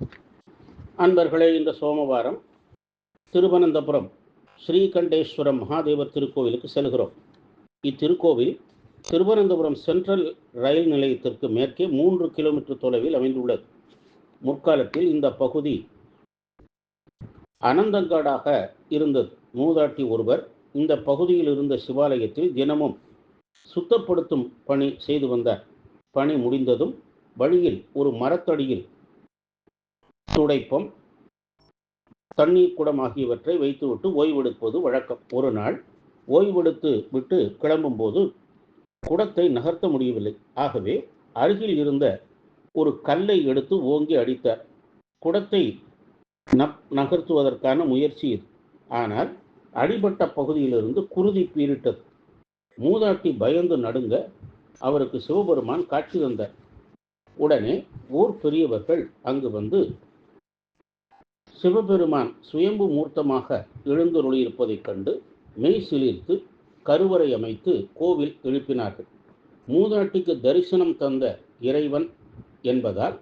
அன்பர்களே இந்த சோமவாரம் திருவனந்தபுரம் ஸ்ரீகண்டேஸ்வரம் மகாதேவர் திருக்கோவிலுக்கு செல்கிறோம். இத்திருக்கோவில் திருவனந்தபுரம் சென்ட்ரல் ரயில் நிலையத்திற்கு மேற்கே மூன்று கிலோமீட்டர் தொலைவில் அமைந்துள்ளது. முற்காலத்தில் இந்த பகுதி அனந்தங்காடாக இருந்தது. மூதாட்டி ஒருவர் இந்த பகுதியில் இருந்த சிவாலயத்தில் தினமும் சுத்தப்படுத்தும் பணி செய்து வந்தார். பணி முடிந்ததும் வழியில் ஒரு மரத்தடியில் துடைப்பம் தண்ணீர் குடம் ஆகியவற்றை வைத்துவிட்டு ஓய்வெடுப்பது வழக்கம். ஒரு நாள் ஓய்வெடுத்து விட்டு கிளம்பும்போது குடத்தை நகர்த்த முடியவில்லை. ஆகவே அருகில் இருந்த ஒரு கல்லை எடுத்து ஓங்கி அடித்தார். குடத்தை நகர்த்துவதற்கான முயற்சி இது. ஆனால் அடிபட்ட பகுதியிலிருந்து குருதி பீரிட்டது மூதாட்டி பயந்து நடுங்க அவருக்கு சிவபெருமான் காட்சி தந்தார். உடனே ஊர் பெரியவர்கள் அங்கு வந்து சிவபெருமான் சுயம்பு மூர்த்தமாக எழுந்தொருளியிருப்பதைக் கண்டு மெய் சிலிர்த்து கருவறை அமைத்து கோவில் எழுப்பினார்கள். மூதாட்டிக்கு தரிசனம் தந்த இறைவன் என்பதால்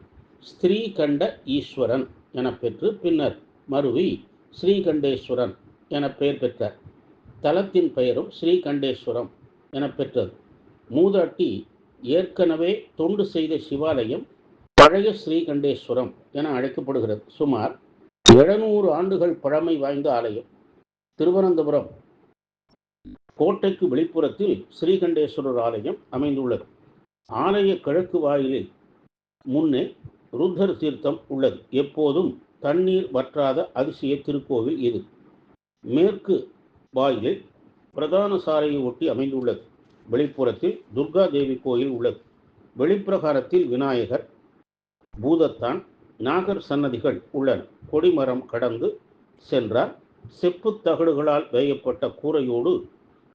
ஸ்ரீகண்ட ஈஸ்வரன் என பெற்று பின்னர் மருவி ஸ்ரீகண்டேஸ்வரன் என பெயர் பெற்றார். தலத்தின் பெயரும் ஸ்ரீகண்டேஸ்வரம் என பெற்றது. மூதாட்டி ஏற்கனவே தொண்டு செய்த சிவாலயம் பழைய ஸ்ரீகண்டேஸ்வரம் என அழைக்கப்படுகிறது. சுமார் எழுநூறு ஆண்டுகள் பழமை வாய்ந்த ஆலயம் திருவனந்தபுரம் கோட்டைக்கு வெளிப்புறத்தில் ஸ்ரீகண்டேஸ்வரர் ஆலயம் அமைந்துள்ளது. ஆலய கிழக்கு வாயிலில் முன்னே ருத்தர் தீர்த்தம் உள்ளது. எப்போதும் தண்ணீர் வற்றாத அதிசய திருக்கோவில் இது. மேற்கு வாயிலில் பிரதான சாலையை ஒட்டி அமைந்துள்ளது. வெளிப்புறத்தில் துர்கா தேவி கோயில் உள்ளது. வெளிப்பிரகாரத்தில் விநாயகர் பூதத்தான் நாகர் சன்னதிகள் உள்ளன கொடிமரம் கடந்து சென்றால் செப்பு தகடுகளால் வேயப்பட்ட கூரையோடு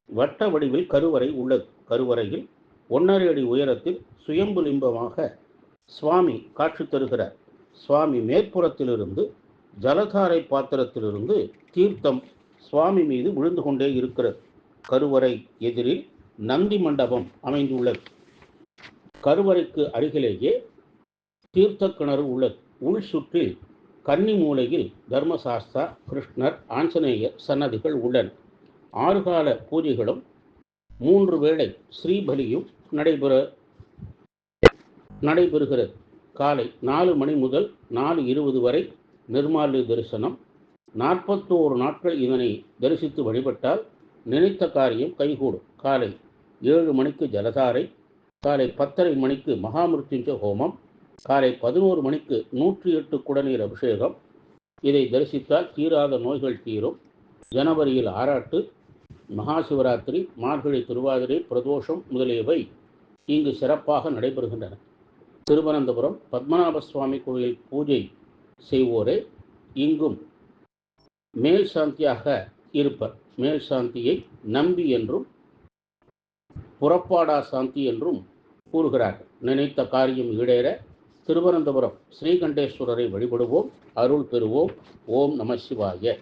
வட்ட வடிவில் கருவறை உள்ளது கருவறையில் ஒன்றரை அடி உயரத்தில் சுயம்பு லிம்பமாக சுவாமி காட்சி தருகிறார். சுவாமி மேற்புறத்திலிருந்து ஜலதாரை பாத்திரத்திலிருந்து தீர்த்தம் சுவாமி மீது விழுந்து கொண்டே இருக்கிறது. கருவறை எதிரில் நந்தி மண்டபம் அமைந்துள்ளது. கருவறைக்கு அருகிலேயே தீர்த்த கிணறு உள்ளது. உள் சுற்றில் கன்னி மூலையில் தர்மசாஸ்தா கிருஷ்ணர் ஆஞ்சநேயர் சன்னதிகள் உள்ளன. ஆறுகால பூஜைகளும் மூன்று வேளை ஸ்ரீபலியும் நடைபெற நடைபெறுகிறது. காலை நாலு மணி முதல் நாலு இருபது வரை நிர்மாலய தரிசனம். நாற்பத்தோரு நாட்கள் இதனை தரிசித்து வழிபட்டால் நினைத்த காரியம் கைகூடும். காலை ஏழு மணிக்கு ஜலதாரை காலை பத்தரை மணிக்கு மகாமிருத்யுஞ்ச ஹோமம் காலை பதினோரு மணிக்கு நூற்றி எட்டு குடநீர் அபிஷேகம். இதை தரிசித்தால் தீராத நோய்கள் தீரும். ஜனவரியில் ஆராட்டு மகா சிவராத்திரி மார்கழி திருவாதிரை பிரதோஷம் முதலியவை இங்கு சிறப்பாக நடைபெறுகின்றன. திருவனந்தபுரம் பத்மநாப சுவாமி கோயில் பூஜை செய்வோரே இங்கும் மேல் சாந்தியாக இருப்பர். மேல் சாந்தியை நம்பி என்றும் புறப்பாடா சாந்தி என்றும் கூறுகிறார்கள். நினைத்த காரியம் ஈடேற திருவனந்தபுரம் ஸ்ரீகண்டேஸ்வரரை வழிபடுவோம் அருள் பெறுவோம். ஓம் நம சிவாய.